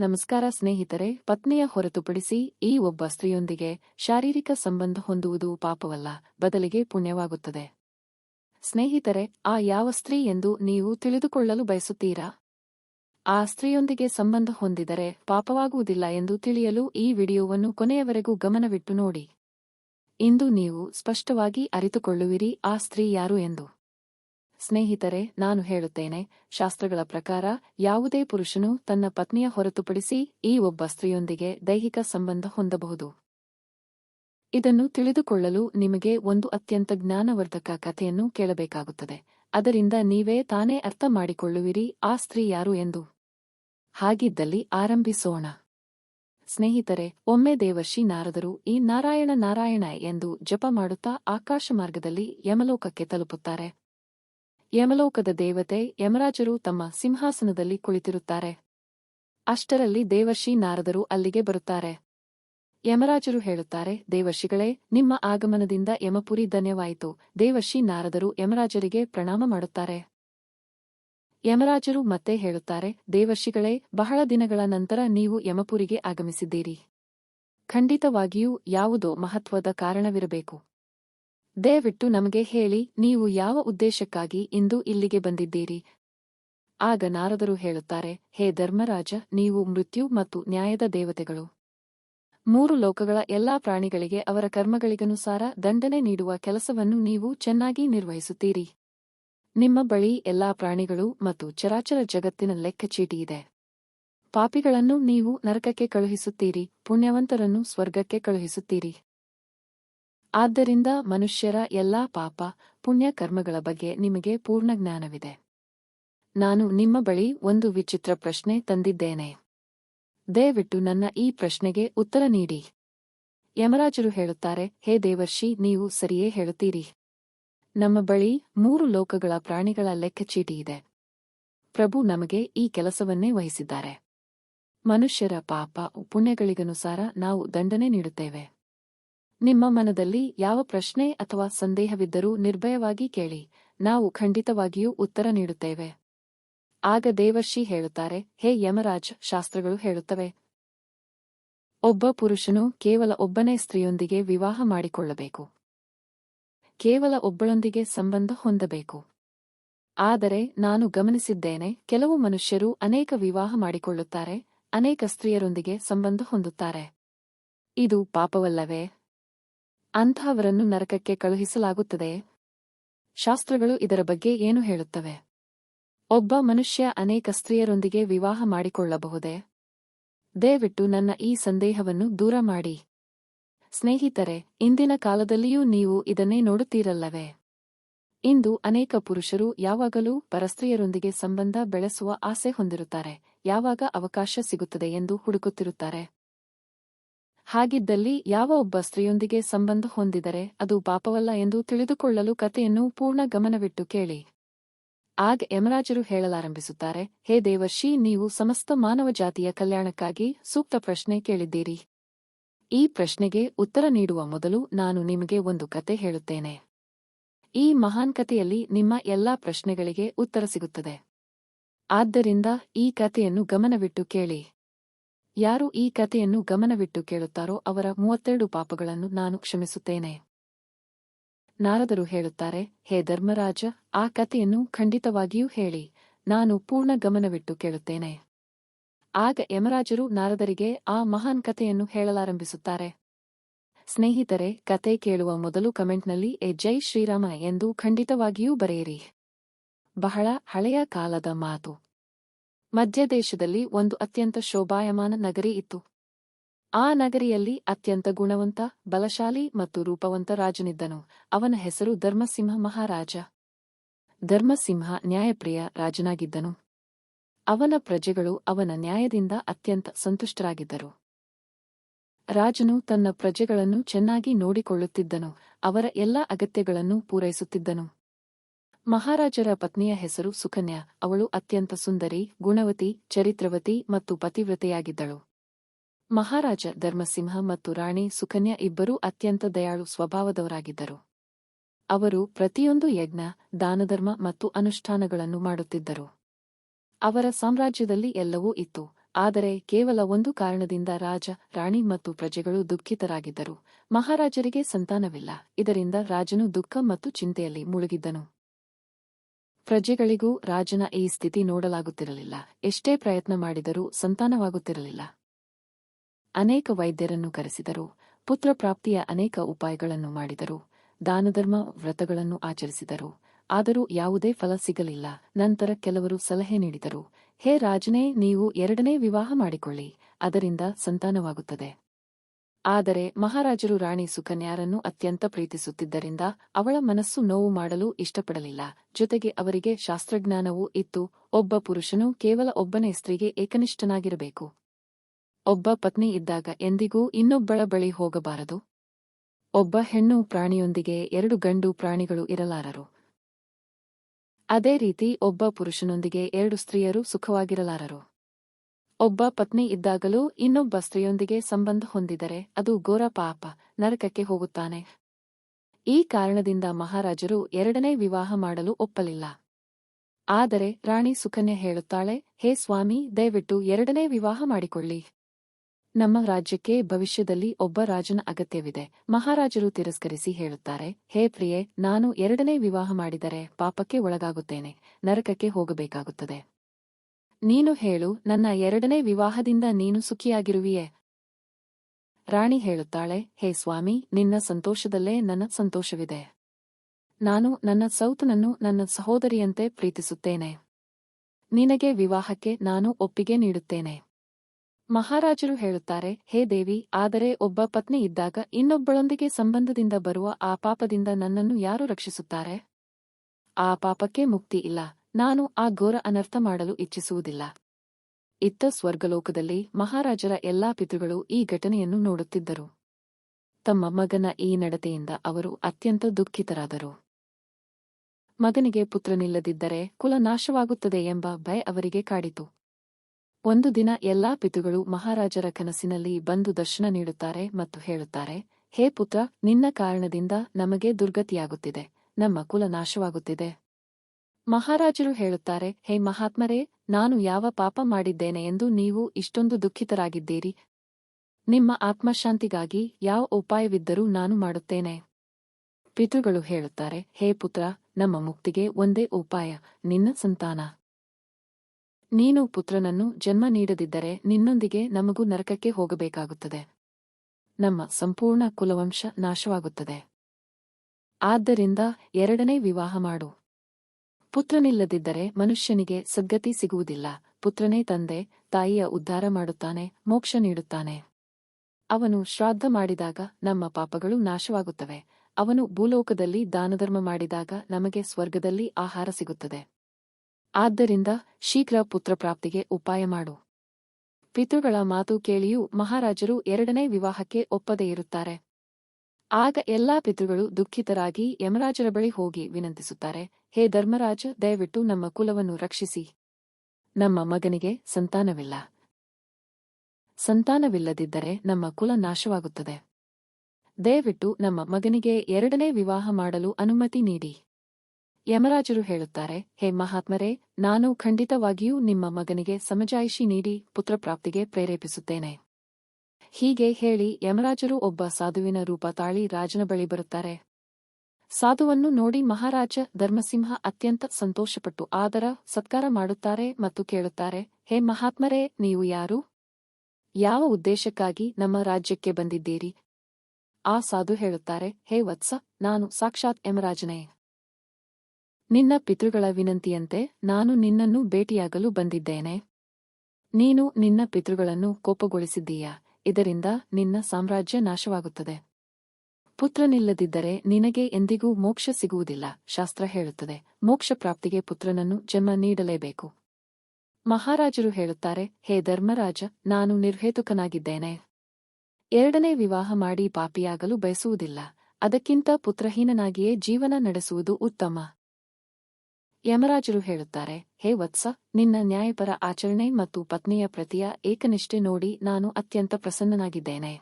ನಮಸ್ಕಾರ ಸ್ನೇಹಿತರೆ, ಪತ್ನಿಯ ಹೊರತುಪಡಿಸಿ ಈ ಒಬ್ಬ ಸ್ತ್ರೀಯೊಂದಿಗೆ ಶಾರೀರಿಕ ಸಂಬಂಧ ಹೊಂದುವುದು ಪಾಪವಲ್ಲ, ಬದಲಿಗೆ ಪುಣ್ಯವಾಗುತ್ತದೆ. ಸ್ನೇಹಿತರೆ, ಆ ಯಾವ ಸ್ತ್ರೀ ಎಂದು ನೀವು ತಿಳಿದುಕೊಳ್ಳಲು ಬಯಸುತ್ತೀರಾ? ಆ ಸ್ತ್ರೀಯೊಂದಿಗೆ ಸಂಬಂಧ ಹೊಂದಿದರೆ ಪಾಪವಾಗುವುದಿಲ್ಲ ಎಂದು ತಿಳಿಯಲು ಈ ವಿಡಿಯೋವನ್ನು ಕೊನೆಯವರೆಗೂ ಗಮನವಿಟ್ಟು ನೋಡಿ. ಇಂದು ನೀವು ಸ್ಪಷ್ಟವಾಗಿ ಅರಿತುಕೊಳ್ಳುವಿರಿ, ಆ ಸ್ತ್ರೀ ಯಾರು ಎಂದು. ಸ್ನೇಹಿತರೆ, ನಾನು ಹೇಳುತ್ತೇನೆ, ಶಾಸ್ತ್ರಗಳ ಪ್ರಕಾರ ಯಾವುದೇ ಪುರುಷನು ತನ್ನ ಪತ್ನಿಯ ಹೊರತುಪಡಿಸಿ ಈ ಒಬ್ಬ ಸ್ತ್ರೀಯೊಂದಿಗೆ ದೈಹಿಕ ಸಂಬಂಧ ಹೊಂದಬಹುದು. ಇದನ್ನು ತಿಳಿದುಕೊಳ್ಳಲು ನಿಮಗೆ ಒಂದು ಅತ್ಯಂತ ಜ್ಞಾನವರ್ಧಕ ಕಥೆಯನ್ನು ಕೇಳಬೇಕಾಗುತ್ತದೆ. ಅದರಿಂದ ನೀವೇ ತಾನೇ ಅರ್ಥ ಮಾಡಿಕೊಳ್ಳುವಿರಿ, ಆ ಸ್ತ್ರೀ ಯಾರು ಎಂದು. ಹಾಗಿದ್ದಲ್ಲಿ ಆರಂಭಿಸೋಣ. ಸ್ನೇಹಿತರೆ, ಒಮ್ಮೆ ದೇವರ್ಷಿ ನಾರದರು ಈ ನಾರಾಯಣ ನಾರಾಯಣ ಎಂದು ಜಪ ಮಾಡುತ್ತಾ ಆಕಾಶ ಮಾರ್ಗದಲ್ಲಿ ಯಮಲೋಕಕ್ಕೆ ತಲುಪುತ್ತಾರೆ. ಯಮಲೋಕದ ದೇವತೆ ಯಮರಾಜರು ತಮ್ಮ ಸಿಂಹಾಸನದಲ್ಲಿ ಕುಳಿತಿರುತ್ತಾರೆ. ಅಷ್ಟರಲ್ಲಿ ದೇವರ್ಷಿ ನಾರದರು ಅಲ್ಲಿಗೆ ಬರುತ್ತಾರೆ. ಯಮರಾಜರು ಹೇಳುತ್ತಾರೆ, ದೇವರ್ಷಿಗಳೇ, ನಿಮ್ಮ ಆಗಮನದಿಂದ ಯಮಪುರಿ ಧನ್ಯವಾಯಿತು. ದೇವರ್ಷಿ ನಾರದರು ಯಮರಾಜರಿಗೆ ಪ್ರಣಾಮ ಮಾಡುತ್ತಾರೆ. ಯಮರಾಜರು ಮತ್ತೆ ಹೇಳುತ್ತಾರೆ, ದೇವರ್ಷಿಗಳೇ, ಬಹಳ ದಿನಗಳ ನಂತರ ನೀವು ಯಮಪುರಿಗೆ ಆಗಮಿಸಿದ್ದೀರಿ. ಖಂಡಿತವಾಗಿಯೂ ಯಾವುದೋ ಮಹತ್ವದ ಕಾರಣವಿರಬೇಕು. ದಯವಿಟ್ಟು ನಮಗೆ ಹೇಳಿ, ನೀವು ಯಾವ ಉದ್ದೇಶಕ್ಕಾಗಿ ಇಂದು ಇಲ್ಲಿಗೆ ಬಂದಿದ್ದೀರಿ? ಆಗ ನಾರದರು ಹೇಳುತ್ತಾರೆ, ಹೇ ಧರ್ಮರಾಜ, ನೀವು ಮೃತ್ಯು ಮತ್ತು ನ್ಯಾಯದ ದೇವತೆಗಳು. ಮೂರು ಲೋಕಗಳ ಎಲ್ಲಾ ಪ್ರಾಣಿಗಳಿಗೆ ಅವರ ಕರ್ಮಗಳಿಗನುಸಾರ ದಂಡನೆ ನೀಡುವ ಕೆಲಸವನ್ನು ನೀವು ಚೆನ್ನಾಗಿ ನಿರ್ವಹಿಸುತ್ತೀರಿ. ನಿಮ್ಮ ಬಳಿ ಎಲ್ಲಾ ಪ್ರಾಣಿಗಳು ಮತ್ತು ಚರಾಚರ ಜಗತ್ತಿನ ಲೆಕ್ಕಚೀಟಿಯಿದೆ ಪಾಪಿಗಳನ್ನು ನೀವು ನರಕಕ್ಕೆ ಕಳುಹಿಸುತ್ತೀರಿ, ಪುಣ್ಯವಂತರನ್ನು ಸ್ವರ್ಗಕ್ಕೆ ಕಳುಹಿಸುತ್ತೀರಿ. ಆದ್ದರಿಂದ ಮನುಷ್ಯರ ಎಲ್ಲಾ ಪಾಪ ಪುಣ್ಯ ಕರ್ಮಗಳ ಬಗ್ಗೆ ನಿಮಗೆ ಪೂರ್ಣ ಜ್ಞಾನವಿದೆ. ನಾನು ನಿಮ್ಮ ಬಳಿ ಒಂದು ವಿಚಿತ್ರ ಪ್ರಶ್ನೆ ತಂದಿದ್ದೇನೆ. ದಯವಿಟ್ಟು ನನ್ನ ಈ ಪ್ರಶ್ನೆಗೆ ಉತ್ತರ ನೀಡಿ. ಯಮರಾಜರು ಹೇಳುತ್ತಾರೆ, ಹೇ ದೇವರ್ಷಿ, ನೀವು ಸರಿಯೇ ಹೇಳುತ್ತೀರಿ. ನಮ್ಮ ಬಳಿ ಮೂರು ಲೋಕಗಳ ಪ್ರಾಣಿಗಳ ಲೆಕ್ಕಚೀಟಿಯಿದೆ ಪ್ರಭು ನಮಗೆ ಈ ಕೆಲಸವನ್ನೇ ವಹಿಸಿದ್ದಾರೆ. ಮನುಷ್ಯರ ಪಾಪ, ಪುಣ್ಯಗಳಿಗನುಸಾರ ನಾವು ದಂಡನೆ ನೀಡುತ್ತೇವೆ. ನಿಮ್ಮ ಮನದಲ್ಲಿ ಯಾವ ಪ್ರಶ್ನೆ ಅಥವಾ ಸಂದೇಹವಿದ್ದರೂ ನಿರ್ಭಯವಾಗಿ ಕೇಳಿ, ನಾವು ಖಂಡಿತವಾಗಿಯೂ ಉತ್ತರ ನೀಡುತ್ತೇವೆ. ಆಗ ದೇವರ್ಷಿ ಹೇಳುತ್ತಾರೆ, ಹೇ ಯಮರಾಜ್, ಶಾಸ್ತ್ರಗಳು ಹೇಳುತ್ತವೆ. ಒಬ್ಬ ಪುರುಷನು ಕೇವಲ ಒಬ್ಬನೇ ಸ್ತ್ರೀಯೊಂದಿಗೆ ವಿವಾಹ ಮಾಡಿಕೊಳ್ಳಬೇಕು. ಕೇವಲ ಒಬ್ಬಳೊಂದಿಗೆ ಸಂಬಂಧ ಹೊಂದಬೇಕು. ಆದರೆ ನಾನು ಗಮನಿಸಿದ್ದೇನೆ, ಕೆಲವು ಮನುಷ್ಯರು ಅನೇಕ ವಿವಾಹ ಮಾಡಿಕೊಳ್ಳುತ್ತಾರೆ, ಅನೇಕ ಸ್ತ್ರೀಯರೊಂದಿಗೆ ಸಂಬಂಧ ಹೊಂದುತ್ತಾರೆ. ಇದು ಪಾಪವಲ್ಲವೇ? ಅಂಥವರನ್ನು ನರಕಕ್ಕೆ ಕಳುಹಿಸಲಾಗುತ್ತದೆ. ಶಾಸ್ತ್ರಗಳು ಇದರ ಬಗ್ಗೆ ಏನು ಹೇಳುತ್ತವೆ? ಒಬ್ಬ ಮನುಷ್ಯ ಅನೇಕ ಸ್ತ್ರೀಯರೊಂದಿಗೆ ವಿವಾಹ ಮಾಡಿಕೊಳ್ಳಬಹುದೇ? ದಯವಿಟ್ಟು ನನ್ನ ಈ ಸಂದೇಹವನ್ನು ದೂರ ಮಾಡಿ. ಸ್ನೇಹಿತರೆ, ಇಂದಿನ ಕಾಲದಲ್ಲಿಯೂ ನೀವು ಇದನ್ನೇ ನೋಡುತ್ತೀರಲ್ಲವೇ? ಇಂದು ಅನೇಕ ಪುರುಷರು ಯಾವಾಗಲೂ ಪರಸ್ತ್ರೀಯರೊಂದಿಗೆ ಸಂಬಂಧ ಬೆಳೆಸುವ ಆಸೆ ಹೊಂದಿರುತ್ತಾರೆ. ಯಾವಾಗ ಅವಕಾಶ ಸಿಗುತ್ತದೆ ಎಂದು ಹುಡುಕುತ್ತಿರುತ್ತಾರೆ. ಹಾಗಿದ್ದಲ್ಲಿ ಯಾವ ಒಬ್ಬ ಸ್ತ್ರೀಯೊಂದಿಗೆ ಸಂಬಂಧ ಹೊಂದಿದರೆ ಅದು ಪಾಪವಲ್ಲ ಎಂದು ತಿಳಿದುಕೊಳ್ಳಲು ಕಥೆಯನ್ನು ಪೂರ್ಣ ಗಮನವಿಟ್ಟು ಕೇಳಿ. ಆಗ ಯಮರಾಜರು ಹೇಳಲಾರಂಭಿಸುತ್ತಾರೆ, ಹೇ ದೇವರ್ಷಿ, ನೀವು ಸಮಸ್ತ ಮಾನವ ಜಾತಿಯ ಕಲ್ಯಾಣಕ್ಕಾಗಿ ಸೂಕ್ತ ಪ್ರಶ್ನೆ ಕೇಳಿದ್ದೀರಿ. ಈ ಪ್ರಶ್ನೆಗೆ ಉತ್ತರ ನೀಡುವ ಮೊದಲು ನಾನು ನಿಮಗೆ ಒಂದು ಕತೆ ಹೇಳುತ್ತೇನೆ. ಈ ಮಹಾನ್ ಕಥೆಯಲ್ಲಿ ನಿಮ್ಮ ಎಲ್ಲಾ ಪ್ರಶ್ನೆಗಳಿಗೆ ಉತ್ತರ ಸಿಗುತ್ತದೆ. ಆದ್ದರಿಂದ ಈ ಕಥೆಯನ್ನು ಗಮನವಿಟ್ಟು ಕೇಳಿ. ಯಾರು ಈ ಕಥೆಯನ್ನು ಗಮನವಿಟ್ಟು ಕೇಳುತ್ತಾರೋ ಅವರ ಮೂವತ್ತೆರಡು ಪಾಪಗಳನ್ನು ನಾನು ಕ್ಷಮಿಸುತ್ತೇನೆ. ನಾರದರು ಹೇಳುತ್ತಾರೆ, ಹೇ ಧರ್ಮರಾಜ, ಆ ಕಥೆಯನ್ನು ಖಂಡಿತವಾಗಿಯೂ ಹೇಳಿ, ನಾನು ಪೂರ್ಣ ಗಮನವಿಟ್ಟು ಕೇಳುತ್ತೇನೆ. ಆಗ ಯಮರಾಜರು ನಾರದರಿಗೆ ಆ ಮಹಾನ್ ಕಥೆಯನ್ನು ಹೇಳಲಾರಂಭಿಸುತ್ತಾರೆ. ಸ್ನೇಹಿತರೆ ಕತೆ ಕೇಳುವ ಮೊದಲು ಕಮೆಂಟ್ನಲ್ಲಿ, ಎ ಜೈ ಶ್ರೀರಾಮ ಎಂದು ಖಂಡಿತವಾಗಿಯೂ ಬರೆಯಿರಿ. ಬಹಳ ಹಳೆಯ ಕಾಲದ ಮಾತು. ಮಧ್ಯದೇಶದಲ್ಲಿ ಒಂದು ಅತ್ಯಂತ ಶೋಭಾಯಮಾನ ನಗರಿ ಇತ್ತು. ಆ ನಗರಿಯಲ್ಲಿ ಅತ್ಯಂತ ಗುಣವಂತ, ಬಲಶಾಲಿ ಮತ್ತು ರೂಪವಂತ ರಾಜನಿದ್ದನು. ಅವನ ಹೆಸರು ಧರ್ಮಸಿಂಹ ಮಹಾರಾಜ. ಧರ್ಮಸಿಂಹ ನ್ಯಾಯಪ್ರಿಯ ರಾಜನಾಗಿದ್ದನು. ಅವನ ಪ್ರಜೆಗಳು ಅವನ ನ್ಯಾಯದಿಂದ ಅತ್ಯಂತ ಸಂತುಷ್ಟರಾಗಿದ್ದರು. ರಾಜನು ತನ್ನ ಪ್ರಜೆಗಳನ್ನು ಚೆನ್ನಾಗಿ ನೋಡಿಕೊಳ್ಳುತ್ತಿದ್ದನು. ಅವರ ಎಲ್ಲಾ ಅಗತ್ಯಗಳನ್ನು ಪೂರೈಸುತ್ತಿದ್ದನು. ಮಹಾರಾಜರ ಪತ್ನಿಯ ಹೆಸರು ಸುಕನ್ಯಾ. ಅವಳು ಅತ್ಯಂತ ಸುಂದರಿ, ಗುಣವತಿ, ಚರಿತ್ರವತಿ ಮತ್ತು ಪತಿವ್ರತೆಯಾಗಿದ್ದಳು. ಮಹಾರಾಜ, ಧರ್ಮಸಿಂಹ ಮತ್ತು ರಾಣಿ ಸುಕನ್ಯಾ ಇಬ್ಬರೂ ಅತ್ಯಂತ ದಯಾಳು ಸ್ವಭಾವದವರಾಗಿದ್ದರು. ಅವರು ಪ್ರತಿಯೊಂದು ಯಜ್ಞ, ದಾನಧರ್ಮ ಮತ್ತು ಅನುಷ್ಠಾನಗಳನ್ನು ಮಾಡುತ್ತಿದ್ದರು. ಅವರ ಸಾಮ್ರಾಜ್ಯದಲ್ಲಿ ಎಲ್ಲವೂ ಇತ್ತು. ಆದರೆ ಕೇವಲ ಒಂದು ಕಾರಣದಿಂದ ರಾಜ, ರಾಣಿ ಮತ್ತು ಪ್ರಜೆಗಳು ದುಃಖಿತರಾಗಿದ್ದರು. ಮಹಾರಾಜರಿಗೆ ಸಂತಾನವಿಲ್ಲ. ಇದರಿಂದ ರಾಜನು ದುಃಖ ಮತ್ತು ಚಿಂತೆಯಲ್ಲಿ ಮುಳುಗಿದ್ದನು. ಪ್ರಜೆಗಳಿಗೂ ರಾಜನ ಈ ಸ್ಥಿತಿ ನೋಡಲಾಗುತ್ತಿರಲಿಲ್ಲ. ಎಷ್ಟೇ ಪ್ರಯತ್ನ ಮಾಡಿದರೂ ಸಂತಾನವಾಗುತ್ತಿರಲಿಲ್ಲ. ಅನೇಕ ವೈದ್ಯರನ್ನು ಕರೆಸಿದರು. ಪುತ್ರ ಪ್ರಾಪ್ತಿಯ ಅನೇಕ ಉಪಾಯಗಳನ್ನು ಮಾಡಿದರು. ದಾನಧರ್ಮ ವ್ರತಗಳನ್ನು ಆಚರಿಸಿದರು. ಆದರೂ ಯಾವುದೇ ಫಲ ಸಿಗಲಿಲ್ಲ. ನಂತರ ಕೆಲವರು ಸಲಹೆ ನೀಡಿದರು. ಹೇ ರಾಜನೇ, ನೀವು ಎರಡನೇ ವಿವಾಹ ಮಾಡಿಕೊಳ್ಳಿ. ಅದರಿಂದ ಸಂತಾನವಾಗುತ್ತದೆ. ಆದರೆ ಮಹಾರಾಜರು ರಾಣಿ ಸುಕನ್ಯಾರನ್ನು ಅತ್ಯಂತ ಪ್ರೀತಿಸುತ್ತಿದ್ದರಿಂದ ಅವಳ ಮನಸ್ಸು ನೋವು ಮಾಡಲು ಇಷ್ಟಪಡಲಿಲ್ಲ. ಜೊತೆಗೆ ಅವರಿಗೆ ಶಾಸ್ತ್ರಜ್ಞಾನವೂ ಇತ್ತು. ಒಬ್ಬ ಪುರುಷನು ಕೇವಲ ಒಬ್ಬನೇ ಸ್ತ್ರೀಗೆ ಏಕನಿಷ್ಠನಾಗಿರಬೇಕು. ಒಬ್ಬ ಪತ್ನಿ ಇದ್ದಾಗ ಎಂದಿಗೂ ಇನ್ನೊಬ್ಬಳ ಬಳಿ ಹೋಗಬಾರದು. ಒಬ್ಬ ಹೆಣ್ಣು ಪ್ರಾಣಿಯೊಂದಿಗೆ ಎರಡು ಗಂಡು ಪ್ರಾಣಿಗಳು ಇರಲಾರರು. ಅದೇ ರೀತಿ ಒಬ್ಬ ಪುರುಷನೊಂದಿಗೆ ಎರಡು ಸ್ತ್ರೀಯರು ಸುಖವಾಗಿರಲಾರರು. ಒಬ್ಬ ಪತ್ನಿ ಇದ್ದಾಗಲೂ ಇನ್ನೊಬ್ಬ ಸ್ತ್ರೀಯೊಂದಿಗೆ ಸಂಬಂಧ ಹೊಂದಿದರೆ ಅದು ಘೋರ ಪಾಪ, ನರಕಕ್ಕೆ ಹೋಗುತ್ತಾನೆ. ಈ ಕಾರಣದಿಂದ ಮಹಾರಾಜರು ಎರಡನೇ ವಿವಾಹ ಮಾಡಲು ಒಪ್ಪಲಿಲ್ಲ. ಆದರೆ ರಾಣಿ ಸುಕನ್ಯ ಹೇಳುತ್ತಾಳೆ, ಹೇ ಸ್ವಾಮಿ, ದಯವಿಟ್ಟು ಎರಡನೇ ವಿವಾಹ ಮಾಡಿಕೊಳ್ಳಿ. ನಮ್ಮ ರಾಜ್ಯಕ್ಕೆ ಭವಿಷ್ಯದಲ್ಲಿ ಒಬ್ಬ ರಾಜನ ಅಗತ್ಯವಿದೆ, ಮಹಾರಾಜರು ತಿರಸ್ಕರಿಸಿ ಹೇಳುತ್ತಾರೆ. ಹೇ ಪ್ರಿಯೆ, ನಾನು ಎರಡನೇ ವಿವಾಹ ಮಾಡಿದರೆ ಪಾಪಕ್ಕೆ ಒಳಗಾಗುತ್ತೇನೆ, ನರಕಕ್ಕೆ ಹೋಗಬೇಕಾಗುತ್ತದೆ. ನೀನು ಹೇಳು, ನನ್ನ ಎರಡನೇ ವಿವಾಹದಿಂದ ನೀನು ಸುಖಿಯಾಗಿರುವಿಯೇ? ರಾಣಿ ಹೇಳುತ್ತಾಳೆ, ಹೇ ಸ್ವಾಮಿ, ನಿನ್ನ ಸಂತೋಷದಲ್ಲೇ ನನ್ನ ಸಂತೋಷವಿದೆ. ನಾನು ನನ್ನ ಸೌತನನ್ನು ನನ್ನ ಸಹೋದರಿಯಂತೆ ಪ್ರೀತಿಸುತ್ತೇನೆ. ನಿನಗೆ ವಿವಾಹಕ್ಕೆ ನಾನು ಒಪ್ಪಿಗೆ ನೀಡುತ್ತೇನೆ. ಮಹಾರಾಜರು ಹೇಳುತ್ತಾರೆ, ಹೇ ದೇವಿ, ಆದರೆ ಒಬ್ಬ ಪತ್ನಿ ಇದ್ದಾಗ ಇನ್ನೊಬ್ಬಳೊಂದಿಗೆ ಸಂಬಂಧದಿಂದ ಬರುವ ಆ ಪಾಪದಿಂದ ನನ್ನನ್ನು ಯಾರು ರಕ್ಷಿಸುತ್ತಾರೆ? ಆ ಪಾಪಕ್ಕೆ ಮುಕ್ತಿ ಇಲ್ಲ. ನಾನು ಆ ಘೋರ ಅನರ್ಥ ಮಾಡಲು ಇಚ್ಛಿಸುವುದಿಲ್ಲ. ಇತ್ತ ಸ್ವರ್ಗಲೋಕದಲ್ಲಿ ಮಹಾರಾಜರ ಎಲ್ಲಾ ಪಿತೃಗಳು ಈ ಘಟನೆಯನ್ನು ನೋಡುತ್ತಿದ್ದರು. ತಮ್ಮ ಮಗನ ಈ ನಡತೆಯಿಂದ ಅವರು ಅತ್ಯಂತ ದುಃಖಿತರಾದರು. ಮಗನಿಗೆ ಪುತ್ರನಿಲ್ಲದಿದ್ದರೆ ಕುಲ ನಾಶವಾಗುತ್ತದೆ ಎಂಬ ಭಯ ಅವರಿಗೆ ಕಾಡಿತು. ಒಂದು ದಿನ ಎಲ್ಲಾ ಪಿತೃಗಳು ಮಹಾರಾಜರ ಕನಸಿನಲ್ಲಿ ಬಂದು ದರ್ಶನ ನೀಡುತ್ತಾರೆ ಮತ್ತು ಹೇಳುತ್ತಾರೆ, ಹೇ ಪುತ್ರ, ನಿನ್ನ ಕಾರಣದಿಂದ ನಮಗೆ ದುರ್ಗತಿಯಾಗುತ್ತಿದೆ, ನಮ್ಮ ಕುಲ ನಾಶವಾಗುತ್ತಿದೆ ಮಹಾರಾಜರು ಹೇಳುತ್ತಾರೆ, ಹೇ ಮಹಾತ್ಮರೇ, ನಾನು ಯಾವ ಪಾಪ ಮಾಡಿದ್ದೇನೆ ಎಂದು ನೀವು ಇಷ್ಟೊಂದು ದುಃಖಿತರಾಗಿದ್ದೀರಿ. ನಿಮ್ಮ ಆತ್ಮಶಾಂತಿಗಾಗಿ ಯಾವ ಉಪಾಯವಿದ್ದರೂ ನಾನು ಮಾಡುತ್ತೇನೆ. ಪಿತೃಗಳು ಹೇಳುತ್ತಾರೆ, ಹೇ ಪುತ್ರ, ನಮ್ಮ ಮುಕ್ತಿಗೆ ಒಂದೇ ಉಪಾಯ, ನಿನ್ನ ಸಂತಾನ. ನೀನು ಪುತ್ರನನ್ನು ಜನ್ಮ ನೀಡದಿದ್ದರೆ ನಿನ್ನೊಂದಿಗೆ ನಮಗೂ ನರಕಕ್ಕೆ ಹೋಗಬೇಕಾಗುತ್ತದೆ. ನಮ್ಮ ಸಂಪೂರ್ಣ ಕುಲವಂಶ ನಾಶವಾಗುತ್ತದೆ. ಆದ್ದರಿಂದ ಎರಡನೇ ವಿವಾಹ ಮಾಡು. ಪುತ್ರನಿಲ್ಲದಿದ್ದರೆ ಮನುಷ್ಯನಿಗೆ ಸದ್ಗತಿ ಸಿಗುವುದಿಲ್ಲ. ಪುತ್ರನೇ ತಂದೆ, ತಾಯಿಯ ಉದ್ಧಾರ ಮಾಡುತ್ತಾನೆ, ಮೋಕ್ಷ ನೀಡುತ್ತಾನೆ. ಅವನು ಶ್ರಾದ್ದ ಮಾಡಿದಾಗ ನಮ್ಮ ಪಾಪಗಳು ನಾಶವಾಗುತ್ತವೆ. ಅವನು ಭೂಲೋಕದಲ್ಲಿ ದಾನಧರ್ಮ ಮಾಡಿದಾಗ ನಮಗೆ ಸ್ವರ್ಗದಲ್ಲಿ ಆಹಾರ ಸಿಗುತ್ತದೆ. ಆದ್ದರಿಂದ ಶೀಘ್ರ ಪುತ್ರಪ್ರಾಪ್ತಿಗೆ ಉಪಾಯ ಮಾಡು. ಪಿತೃಗಳ ಮಾತು ಕೇಳಿಯೂ ಮಹಾರಾಜರು ಎರಡನೇ ವಿವಾಹಕ್ಕೆ ಒಪ್ಪದೇ ಇರುತ್ತಾರೆ. ಆಗ ಎಲ್ಲಾ ಪಿತೃಗಳು ದುಃಖಿತರಾಗಿ ಯಮರಾಜರ ಬಳಿ ಹೋಗಿ ವಿನಂತಿಸುತ್ತಾರೆ, ಹೇ ಧರ್ಮರಾಜ, ದಯವಿಟ್ಟು ನಮ್ಮ ಕುಲವನ್ನು ರಕ್ಷಿಸಿ. ನಮ್ಮ ಮಗನಿಗೆ ಸಂತಾನವಿಲ್ಲ. ಸಂತಾನವಿಲ್ಲದಿದ್ದರೆ ನಮ್ಮ ಕುಲ ನಾಶವಾಗುತ್ತದೆ. ದಯವಿಟ್ಟು ನಮ್ಮ ಮಗನಿಗೆ ಎರಡನೇ ವಿವಾಹ ಮಾಡಲು ಅನುಮತಿ ನೀಡಿ. ಯಮರಾಜರು ಹೇಳುತ್ತಾರೆ, ಹೇ ಮಹಾತ್ಮರೇ, ನಾನು ಖಂಡಿತವಾಗಿಯೂ ನಿಮ್ಮ ಮಗನಿಗೆ ಸಮಜಾಯಿಷಿ ನೀಡಿ, ಪುತ್ರಪ್ರಾಪ್ತಿಗೆ ಪ್ರೇರೇಪಿಸುತ್ತೇನೆ. ಹೀಗೆ ಹೇಳಿ ಯಮರಾಜರು ಒಬ್ಬ ಸಾಧುವಿನ ರೂಪ ತಾಳಿ ರಾಜನ ಬಳಿ ಬರುತ್ತಾರೆ. ಸಾಧುವನ್ನು ನೋಡಿ ಮಹಾರಾಜ ಧರ್ಮಸಿಂಹ ಅತ್ಯಂತ ಸಂತೋಷಪಟ್ಟು ಆದರ ಸತ್ಕಾರ ಮಾಡುತ್ತಾರೆ ಮತ್ತು ಕೇಳುತ್ತಾರೆ, ಹೇ ಮಹಾತ್ಮರೇ, ನೀವು ಯಾರು? ಯಾವ ಉದ್ದೇಶಕ್ಕಾಗಿ ನಮ್ಮ ರಾಜ್ಯಕ್ಕೆ ಬಂದಿದ್ದೀರಿ? ಆ ಸಾಧು ಹೇಳುತ್ತಾರೆ, ಹೇ ವತ್ಸ, ನಾನು ಸಾಕ್ಷಾತ್ ಯಮರಾಜನೇ. ನಿನ್ನ ಪಿತೃಗಳ ವಿನಂತಿಯಂತೆ ನಾನು ನಿನ್ನನ್ನು ಭೇಟಿಯಾಗಲು ಬಂದಿದ್ದೇನೆ. ನೀನು ನಿನ್ನ ಪಿತೃಗಳನ್ನು ಕೋಪಗೊಳಿಸಿದ್ದೀಯಾ? ಇದರಿಂದ ನಿನ್ನ ಸಾಮ್ರಾಜ್ಯ ನಾಶವಾಗುತ್ತದೆ. ಪುತ್ರನಿಲ್ಲದಿದ್ದರೆ ನಿನಗೆ ಎಂದಿಗೂ ಮೋಕ್ಷ ಸಿಗುವುದಿಲ್ಲ, ಶಾಸ್ತ್ರ ಹೇಳುತ್ತದೆ. ಮೋಕ್ಷ ಪ್ರಾಪ್ತಿಗೆ ಪುತ್ರನನ್ನು ಜನ್ಮ ನೀಡಲೇಬೇಕು. ಮಹಾರಾಜರು ಹೇಳುತ್ತಾರೆ, ಹೇ ಧರ್ಮರಾಜ, ನಾನು ನಿರ್ಹೇತುಕನಾಗಿದ್ದೇನೆ. ಎರಡನೇ ವಿವಾಹ ಮಾಡಿ ಪಾಪಿಯಾಗಲು ಬಯಸುವುದಿಲ್ಲ. ಅದಕ್ಕಿಂತ ಪುತ್ರಹೀನನಾಗಿಯೇ ಜೀವನ ನಡೆಸುವುದು ಉತ್ತಮ. ಯಮರಾಜರು ಹೇಳುತ್ತಾರೆ, ಹೇ ವತ್ಸ, ನಿನ್ನ ನ್ಯಾಯಪರ ಆಚರಣೆ ಮತ್ತು ಪತ್ನಿಯ ಪ್ರತಿಯ ಏಕನಿಷ್ಠೆ ನೋಡಿ ನಾನು ಅತ್ಯಂತ ಪ್ರಸನ್ನನಾಗಿದ್ದೇನೆ.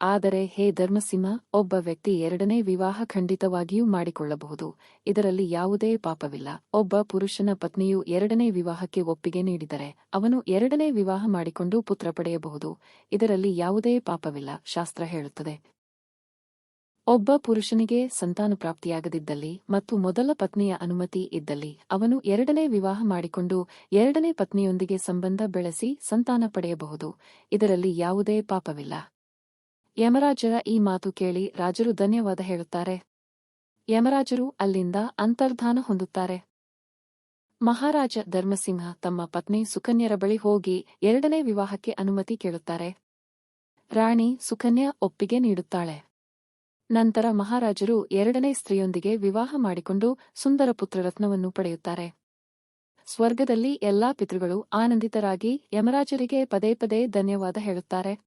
ಆದರೆ ಹೇ ಧರ್ಮಸಿಂಹ, ಒಬ್ಬ ವ್ಯಕ್ತಿ ಎರಡನೇ ವಿವಾಹ ಖಂಡಿತವಾಗಿಯೂ ಮಾಡಿಕೊಳ್ಳಬಹುದು. ಇದರಲ್ಲಿ ಯಾವುದೇ ಪಾಪವಿಲ್ಲ. ಒಬ್ಬ ಪುರುಷನ ಪತ್ನಿಯು ಎರಡನೇ ವಿವಾಹಕ್ಕೆ ಒಪ್ಪಿಗೆ ನೀಡಿದರೆ ಅವನು ಎರಡನೇ ವಿವಾಹ ಮಾಡಿಕೊಂಡು ಪುತ್ರ ಪಡೆಯಬಹುದು. ಇದರಲ್ಲಿ ಯಾವುದೇ ಪಾಪವಿಲ್ಲ, ಶಾಸ್ತ್ರ ಹೇಳುತ್ತದೆ. ಒಬ್ಬ ಪುರುಷನಿಗೆ ಸಂತಾನಪ್ರಾಪ್ತಿಯಾಗದಿದ್ದಲ್ಲಿ ಮತ್ತು ಮೊದಲ ಪತ್ನಿಯ ಅನುಮತಿ ಇದ್ದಲ್ಲಿ ಅವನು ಎರಡನೇ ವಿವಾಹ ಮಾಡಿಕೊಂಡು ಎರಡನೇ ಪತ್ನಿಯೊಂದಿಗೆ ಸಂಬಂಧ ಬೆಳೆಸಿ ಸಂತಾನ ಪಡೆಯಬಹುದು. ಇದರಲ್ಲಿ ಯಾವುದೇ ಪಾಪವಿಲ್ಲ. ಯಮರಾಜರ ಈ ಮಾತು ಕೇಳಿ ರಾಜರು ಧನ್ಯವಾದ ಹೇಳುತ್ತಾರೆ. ಯಮರಾಜರು ಅಲ್ಲಿಂದ ಅಂತರ್ಧಾನ ಹೊಂದುತ್ತಾರೆ. ಮಹಾರಾಜ ಧರ್ಮಸಿಂಹ ತಮ್ಮ ಪತ್ನಿ ಸುಕನ್ಯರ ಬಳಿ ಹೋಗಿ ಎರಡನೇ ವಿವಾಹಕ್ಕೆ ಅನುಮತಿ ಕೇಳುತ್ತಾರೆ. ರಾಣಿ ಸುಕನ್ಯಾ ಒಪ್ಪಿಗೆ ನೀಡುತ್ತಾಳೆ. ನಂತರ ಮಹಾರಾಜರು ಎರಡನೇ ಸ್ತ್ರೀಯೊಂದಿಗೆ ವಿವಾಹ ಮಾಡಿಕೊಂಡು ಸುಂದರ ಪುತ್ರರತ್ನವನ್ನು ಪಡೆಯುತ್ತಾರೆ. ಸ್ವರ್ಗದಲ್ಲಿ ಎಲ್ಲಾ ಪಿತೃಗಳು ಆನಂದಿತರಾಗಿ ಯಮರಾಜರಿಗೆ ಪದೇ ಪದೇ ಧನ್ಯವಾದ ಹೇಳುತ್ತಾರೆ.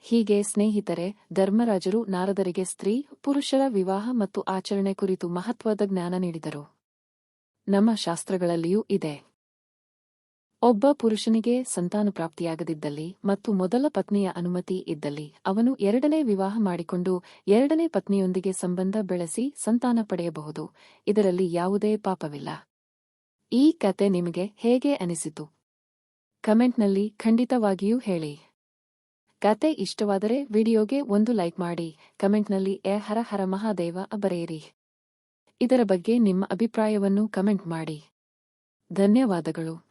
ಹೀಗೆ ಸ್ನೇಹಿತರೆ, ಧರ್ಮರಾಜರು ನಾರದರಿಗೆ ಸ್ತ್ರೀ, ಪುರುಷರ ವಿವಾಹ ಮತ್ತು ಆಚರಣೆ ಕುರಿತು ಮಹತ್ವದ ಜ್ಞಾನ ನೀಡಿದರು. ನಮ್ಮ ಶಾಸ್ತ್ರಗಳಲ್ಲಿಯೂ ಇದೆ. ಒಬ್ಬ ಪುರುಷನಿಗೆ ಸಂತಾನಪ್ರಾಪ್ತಿಯಾಗದಿದ್ದಲ್ಲಿ ಮತ್ತು ಮೊದಲ ಪತ್ನಿಯ ಅನುಮತಿ ಇದ್ದಲ್ಲಿ ಅವನು ಎರಡನೇ ವಿವಾಹ ಮಾಡಿಕೊಂಡು ಎರಡನೇ ಪತ್ನಿಯೊಂದಿಗೆ ಸಂಬಂಧ ಬೆಳೆಸಿ ಸಂತಾನ ಪಡೆಯಬಹುದು. ಇದರಲ್ಲಿ ಯಾವುದೇ ಪಾಪವಿಲ್ಲ. ಈ ಕತೆ ನಿಮಗೆ ಹೇಗೆ ಅನಿಸಿತು? ಕಮೆಂಟ್ನಲ್ಲಿ ಖಂಡಿತವಾಗಿಯೂ ಹೇಳಿ. ಕತೆ ಇಷ್ಟವಾದರೆ ವಿಡಿಯೋಗೆ ಒಂದು ಲೈಕ್ ಮಾಡಿ. ಕಮೆಂಟ್ನಲ್ಲಿ ಎ ಹರ ಹರ ಮಹಾದೇವ ಬರೆಯಿರಿ. ಇದರ ಬಗ್ಗೆ ನಿಮ್ಮ ಅಭಿಪ್ರಾಯವನ್ನು ಕಮೆಂಟ್ ಮಾಡಿ. ಧನ್ಯವಾದಗಳು.